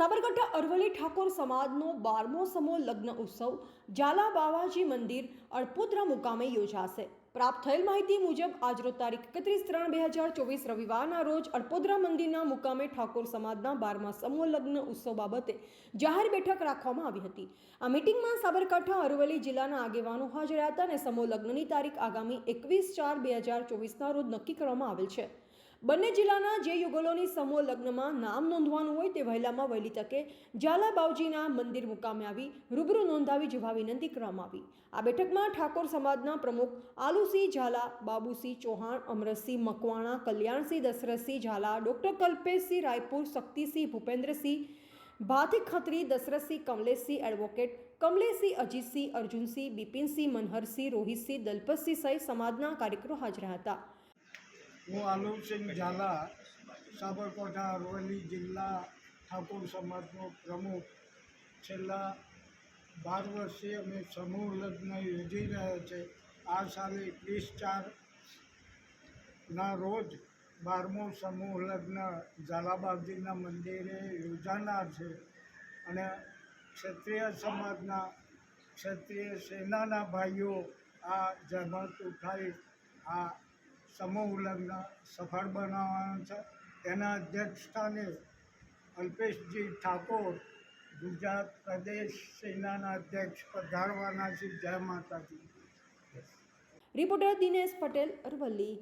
સાબરકાંઠા અરવલ્લી ઠાકોર સમાજનો બારમો સમો લગ્ન ઉત્સવ ઝાલા બાવાજી મંદિર અડપોદરા મુકામે યોજાશે. પ્રાપ્ત થયેલ માહિતી મુજબ, આજરોજ તારીખ એકત્રીસ ત્રણ બે હજાર ચોવીસ રવિવારના રોજ અળપોદરા મંદિરના મુકામે ઠાકોર સમાજના બારમા સમૂહ લગ્ન ઉત્સવ બાબતે જાહેર બેઠક રાખવામાં આવી હતી. આ મિટિંગમાં સાબરકાંઠા, અરવલ્લી જિલ્લાના આગેવાનો હાજર હતા અને સમૂહ લગ્નની તારીખ આગામી એકવીસ ચાર બે હજાર ચોવીસના રોજ નક્કી કરવામાં આવેલ છે. બંને જિલ્લાના જે યુગલોની સમૂહ લગ્નમાં નામ નોંધવાનું હોય તે વહેલામાં વહેલી તકે ઝાલા બાવજીના મંદિર મુકામે આવી રૂબરૂ નોંધાવી જવા વિનંતી કરવામાં આવી. આ બેઠકમાં ઠાકોર સમાજના પ્રમુખ આલુસિંહ ઝાલા, બાબુસિંહ ચૌહાણ અમરતસિંહ મકવાણા, કલ્યાણસિંહ દશરથસિંહ ઝાલા, ડૉક્ટર કલ્પેશસિંહ રાયપુર, શક્તિસિંહ ભૂપેન્દ્રસિંહ ભાથી ખત્રી, દશરથસિંહ કમલેશસિંહ એડવોકેટ, કમલેશસિંહ અજીતસિંહ, અર્જુનસિંહ, બિપિનસિંહ મનહરસિંહ, રોહિતસિંહ, દલપતસિંહ સહિત સમાજના કાર્યકરો હાજર હતા. હું આલોકસિંહ ઝાલા, સાબરકાંઠા, અરવલ્લી જિલ્લા, ઠાકોર સમાજનો પ્રમુખ. છેલ્લા બાર વર્ષથી અમે સમૂહ લગ્ન યોજી રહ્યા છે. આ સાલે એકવીસ ચારના રોજ બારમો સમૂહ લગ્ન ઝાલાબાગજીના મંદિરે યોજાનાર છે અને ક્ષત્રિય સમાજના ક્ષત્રિય સેનાના ભાઈઓ આ જહેમત ઉઠાવી આ સમૂહ લગ્ન સફળ બનાવવાનું છે. તેના અધ્યક્ષસ્થાને અલ્પેશજી ઠાકોર ગુજરાત પ્રદેશ સેનાના અધ્યક્ષ પધારવાના છે. જય માતાજી. રિપોર્ટર દિનેશ પટેલ અરવલ્લી.